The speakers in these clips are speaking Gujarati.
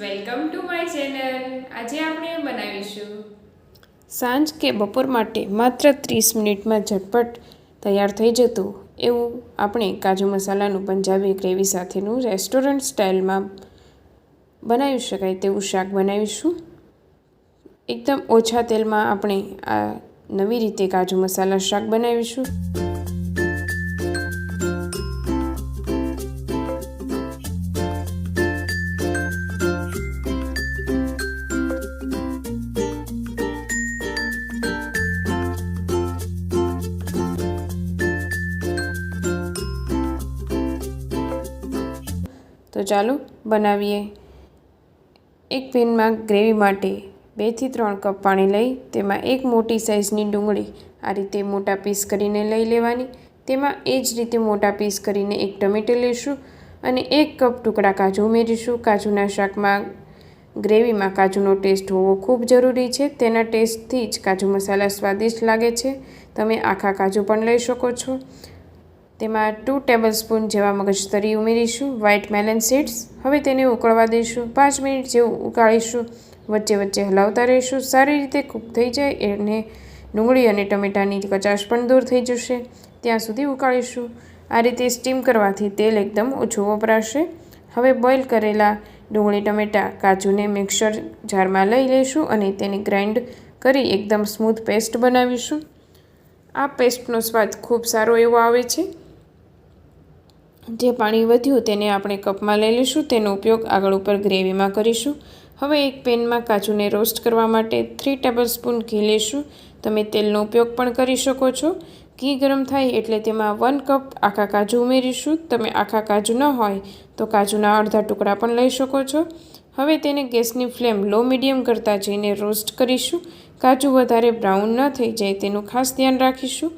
Welcome to my channel. આજે આપણે બનાવીશું. સાંજ કે બપોર માટે માત્ર ત્રીસ મિનિટમાં ઝટપટ તૈયાર થઈ જતું એવું આપણે કાજુ મસાલાનું પંજાબી ગ્રેવી સાથેનું રેસ્ટોરન્ટ સ્ટાઇલમાં બનાવી શકાય તેવું શાક બનાવીશું. એકદમ ઓછા તેલમાં આપણે આ નવી રીતે કાજુ મસાલા શાક બનાવીશું. તો ચાલો બનાવીએ. એક પેનમાં ગ્રેવી માટે બેથી ત્રણ કપ પાણી લઈ, તેમાં એક મોટી સાઇઝની ડુંગળી આ રીતે મોટા પીસ કરીને લઈ લેવાની. તેમાં એ જ રીતે મોટા પીસ કરીને એક ટમેટું લઈશું અને એક કપ ટુકડા કાજુ ઉમેરીશું. કાજુના શાકમાં ગ્રેવીમાં કાજુનો ટેસ્ટ હોવો ખૂબ જરૂરી છે. તેના ટેસ્ટથી જ કાજુ મસાલા સ્વાદિષ્ટ લાગે છે. તમે આખા કાજુ પણ લઈ શકો છો. તેમાં ટુ ટેબલ સ્પૂન જેવા મગજતરી ઉમેરીશું વ્હાઇટ મેલન સીડ્સ હવે તેને ઉકળવા દઈશું. પાંચ મિનિટ જેવું ઉકાળીશું. વચ્ચે વચ્ચે હલાવતા રહીશું. સારી રીતે કૂક થઈ જાય એને ડુંગળી અને ટમેટાની કચાશ પણ દૂર થઈ જશે. ત્યાં સુધી ઉકાળીશું. આ રીતે સ્ટીમ કરવાથી તેલ એકદમ ઓછું વપરાશે. હવે બોઇલ કરેલા ડુંગળી, ટમેટાં, કાજુને મિક્સર જારમાં લઈ લઈશું અને તેને ગ્રાઇન્ડ કરી એકદમ સ્મૂથ પેસ્ટ બનાવીશું. આ પેસ્ટનો સ્વાદ ખૂબ સારો એવો આવે છે. જે પાણી વધ્યું તેને આપણે કપમાં લઈ લઈશું, તેનો ઉપયોગ આગળ ઉપર ગ્રેવીમાં કરીશું. હવે એક પેનમાં કાજુને રોસ્ટ કરવા માટે થ્રી ટેબલ સ્પૂન ઘી લઈશું. તમે તેલનો ઉપયોગ પણ કરી શકો છો. ઘી ગરમ થાય એટલે તેમાં વન કપ આખા કાજુ ઉમેરીશું. તમે આખા કાજુ ન હોય તો કાજુના અડધા ટુકડા પણ લઈ શકો છો. હવે તેને ગેસની ફ્લેમ લો મીડિયમ કરતાં જઈને રોસ્ટ કરીશું. કાજુ વધારે બ્રાઉન ન થઈ જાય તેનું ખાસ ધ્યાન રાખીશું.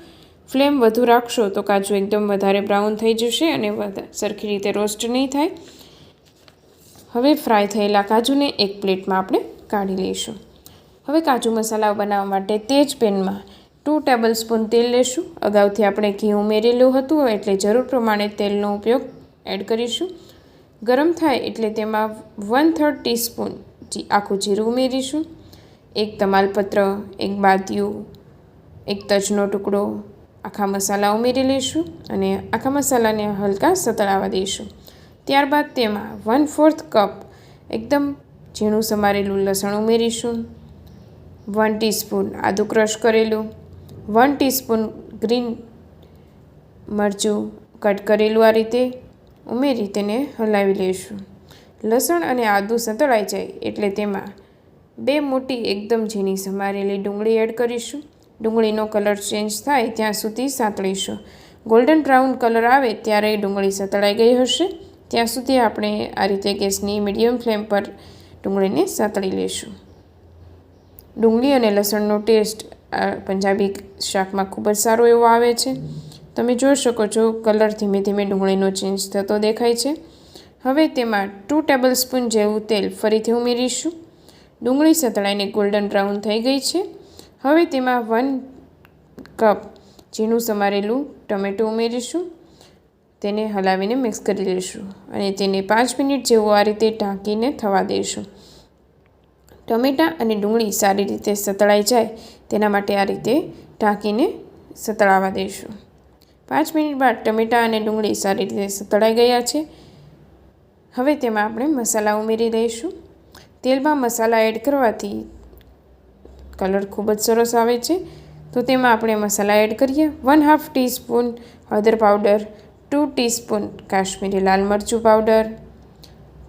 ફ્લેમ વધુ રાખશો તો કાજુ એકદમ વધારે બ્રાઉન થઈ જશે અને સરખી રીતે રોસ્ટ નહીં થાય. હવે ફ્રાય થયેલા કાજુને એક પ્લેટમાં આપણે કાઢી લઈશું. હવે કાજુ મસાલા બનાવવા માટે તે જ પેનમાં ટુ ટેબલ સ્પૂન તેલ લેશું. અગાઉથી આપણે ઘી ઉમેરેલું હતું, એટલે જરૂર પ્રમાણે તેલનો ઉપયોગ એડ કરીશું. ગરમ થાય એટલે તેમાં વન થર્ડ ટીસ્પૂન આખું જીરું ઉમેરીશું. એક તમાલપત્ર, એક બાદિયું, એક તજનો ટુકડો આખા મસાલા ઉમેરી લઈશું અને આખા મસાલાને હલકા સતળાવા દઈશું. ત્યારબાદ તેમાં વન ફોર્થ કપ એકદમ ઝીણું સમારેલું લસણ ઉમેરીશું. વન ટીસ્પૂન આદું ક્રશ કરેલું. વન ટીસ્પૂન ગ્રીન મરચું કટ કરેલું આ રીતે ઉમેરી તેને હલાવી લઈશું. લસણ અને આદું સતળાઈ જાય એટલે તેમાં બે મોટી એકદમ ઝીણી સમારેલી ડુંગળી એડ કરીશું. ડુંગળીનો કલર ચેન્જ થાય ત્યાં સુધી સાંતળીશું. ગોલ્ડન બ્રાઉન કલર આવે ત્યારે ડુંગળી સતળાઈ ગઈ હશે. ત્યાં સુધી આપણે આ રીતે ગેસની મીડિયમ ફ્લેમ પર ડુંગળીને સાંતળી લઈશું. ડુંગળી અને લસણનો ટેસ્ટ પંજાબી શાકમાં ખૂબ જ સારો એવો આવે છે. તમે જોઈ શકો છો કલર ધીમે ધીમે ડુંગળીનો ચેન્જ થતો દેખાય છે. હવે તેમાં ટુ ટેબલ સ્પૂન જેવું તેલ ફરીથી ઉમેરીશું. ડુંગળી સતળાઈને ગોલ્ડન બ્રાઉન થઈ ગઈ છે. હવે તેમાં વન કપ ઝીણું સમારેલું ટમેટું ઉમેરીશું. તેને હલાવીને મિક્સ કરી લઈશું અને તેને પાંચ મિનિટ જેવું આ રીતે ઢાંકીને થવા દઈશું. ટમેટાં અને ડુંગળી સારી રીતે સતળાઈ જાય તેના માટે આ રીતે ઢાંકીને સતળાવા દઈશું. પાંચ મિનિટ બાદ ટમેટાં અને ડુંગળી સારી રીતે સતળાઈ ગયા છે. હવે તેમાં આપણે મસાલા ઉમેરી દઈશું. તેલમાં મસાલા એડ કરવાથી કલર ખૂબ જ સરસ આવે છે. તો તેમાં આપણે મસાલા એડ કરીએ. વન હાફ ટીસ્પૂન હળદર પાવડર ટુ ટીસ્પૂન કાશ્મીરી લાલ મરચું પાવડર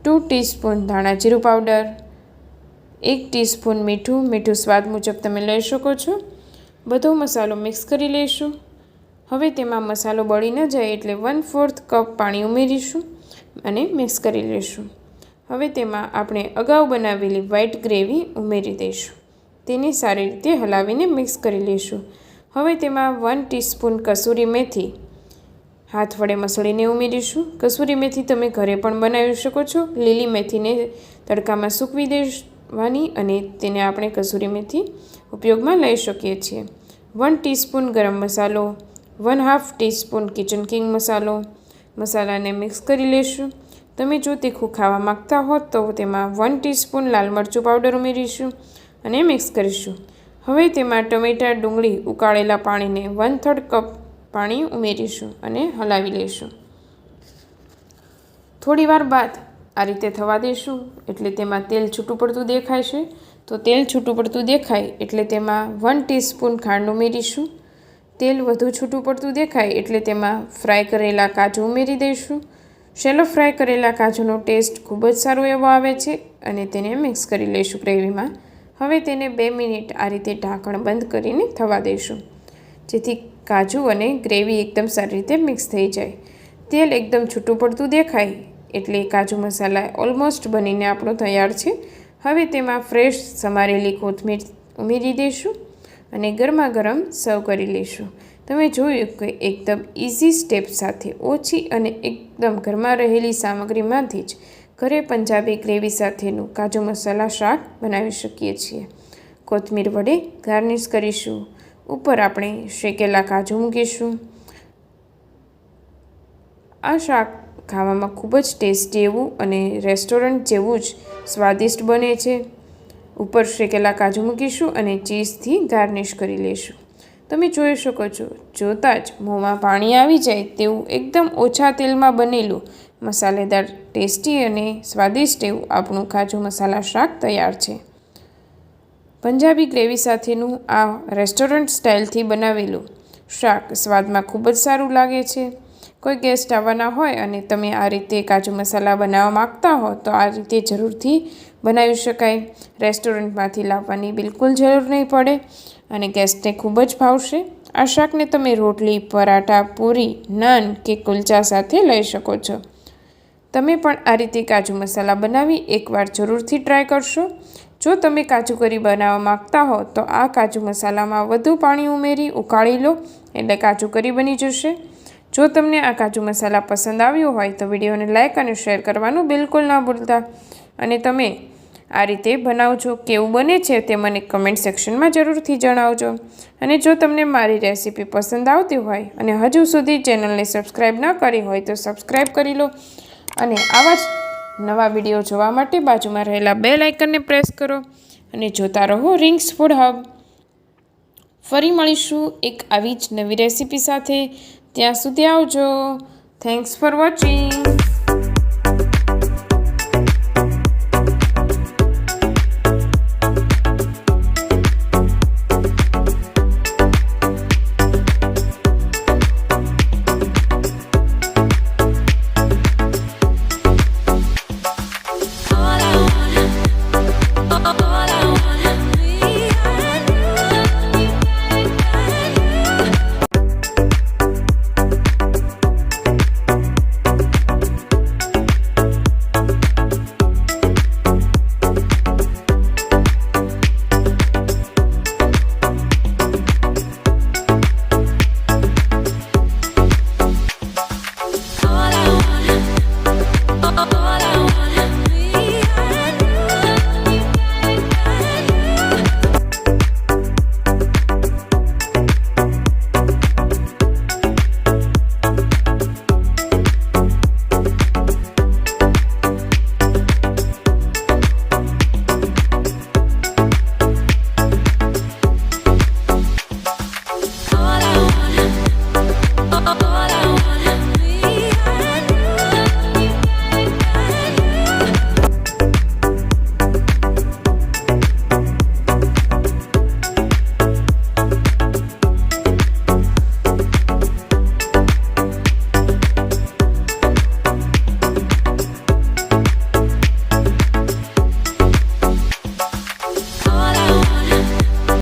ટુ ટીસ્પૂન ધાણા જીરું પાવડર એક ટીસ્પૂન મીઠું. મીઠું સ્વાદ મુજબ તમે લઈ શકો છો. બધો મસાલો મિક્સ કરી લઈશું. હવે તેમાં મસાલો બળી ન જાય એટલે વન ફોર્થ કપ પાણી ઉમેરીશું અને મિક્સ કરી લઈશું. હવે તેમાં આપણે અગાઉ બનાવેલી વ્હાઈટ ગ્રેવી ઉમેરી દઈશું. તેને સારી રીતે હલાવીને મિક્સ કરી લઈશું. હવે તેમાં વન ટીસ્પૂન કસૂરી મેથી, હાથ વડે મસળીને ઉમેરીશું. કસૂરી મેથી તમે ઘરે પણ બનાવી શકો છો. લીલી મેથીને તડકામાં સૂકવી દેવાની અને તેને આપણે કસૂરી મેથી ઉપયોગમાં લઈ શકીએ છીએ. વન ટીસ્પૂન ગરમ મસાલો one half teaspoon kitchen king મસાલો, મસાલાને મિક્સ કરી લઈશું. તમે જો તીખું ખાવા માગતા હો તો તેમાં વન ટીસ્પૂન લાલ મરચું પાવડર ઉમેરીશું. અને મિક્સ કરીશું. હવે તેમાં ટમેટા, ડુંગળી ઉકાળેલા પાણીને વન થર્ડ કપ પાણી ઉમેરીશું અને હલાવી લઈશું. થોડીવાર બાદ આ રીતે થવા દઈશું એટલે તેમાં તેલ છૂટું પડતું દેખાય છે. તો તેલ છૂટું પડતું દેખાય, એટલે તેમાં વન ટીસ્પૂન ખાંડ ઉમેરીશું. તેલ વધુ છૂટું પડતું દેખાય, એટલે તેમાં ફ્રાય કરેલા કાજુ ઉમેરી દઈશું. શેલો ફ્રાય કરેલા કાજુનો ટેસ્ટ ખૂબ જ સારો એવો આવે છે અને તેને મિક્સ કરી લઈશું ગ્રેવીમાં. હવે તેને બે મિનિટ આ રીતે ઢાંકણ બંધ કરીને થવા દઈશું જેથી કાજુ અને ગ્રેવી એકદમ સારી રીતે મિક્સ થઈ જાય. તેલ એકદમ છૂટું પડતું દેખાય, એટલે કાજુ મસાલા ઓલમોસ્ટ બનીને આપણો તૈયાર છે. હવે તેમાં ફ્રેશ સમારેલી કોથમીર ઉમેરી દઈશું અને ગરમા ગરમ સર્વ કરી લઈશું તમે જોયું કે એકદમ ઇઝી સ્ટેપ સાથે ઓછી અને એકદમ ઘરમાં રહેલી સામગ્રીમાંથી જ ઘરે પંજાબી ગ્રેવી સાથેનું કાજુ મસાલા શાક બનાવી શકીએ છીએ. કોથમીર વડે ગાર્નિશ કરીશું. ઉપર આપણે શેકેલા કાજુ મૂકીશું. આ શાક ખાવામાં ખૂબ જ ટેસ્ટી એવું અને રેસ્ટોરન્ટ જેવું જ સ્વાદિષ્ટ બને છે. ઉપર શેકેલા કાજુ મૂકીશું અને ચીઝથી ગાર્નિશ કરી લઈશું. તમે જોઈ શકો છો, જોતાં જ મોંમાં પાણી આવી જાય તેવું એકદમ ઓછા તેલમાં બનેલું મસાલેદાર, ટેસ્ટી અને સ્વાદિષ્ટ એવું આપણું કાજુ મસાલા શાક તૈયાર છે. પંજાબી ગ્રેવી સાથેનું આ રેસ્ટોરન્ટ સ્ટાઇલથી બનાવેલું શાક સ્વાદમાં ખૂબ જ સારું લાગે છે. કોઈ ગેસ્ટ આવવાના હોય અને તમે આ રીતે કાજુ મસાલા બનાવવા માગતા હો તો આ રીતે જરૂરથી બનાવી શકાય. રેસ્ટોરન્ટમાંથી લાવવાની બિલકુલ જરૂર નહીં પડે અને ગેસ્ટને ખૂબ જ ભાવશે. આ શાકને તમે રોટલી, પરાઠા, પૂરી, નાન કે કુલચા સાથે લઈ શકો છો. તમે પણ આ રીતે કાજુ મસાલા બનાવી એકવાર જરૂરથી ટ્રાય કરશો. જો તમે કાજુ કરી બનાવવા માગતા હો, તો આ કાજુ મસાલામાં વધુ પાણી ઉમેરી ઉકાળી લો, એટલે કાજુ કરી બની જશે. જો તમને આ કાજુ મસાલા પસંદ આવ્યો હોય, તો વિડીયોને લાઇક અને શેર કરવાનું બિલકુલ ના ભૂલતા. અને તમે આ રીતે બનાવજો, કેવું બને છે તે મને કમેન્ટ સેક્શનમાં જરૂરથી જણાવજો. અને જો તમને મારી રેસીપી પસંદ આવતી હોય, અને હજુ સુધી ચેનલને સબસ્ક્રાઈબ ન કરી હોય, તો સબસ્ક્રાઈબ કરી લો. અને આવા જ નવા વીડિયો જોવા માટે બાજુમાં રહેલા બે લાઇકનને પ્રેસ કરો અને જોતા રહો રિંગ્સ ફૂડ હબ. ફરી મળીશું એક આવી જ નવી રેસીપી સાથે. ત્યાં સુધી આવજો. Thanks for watching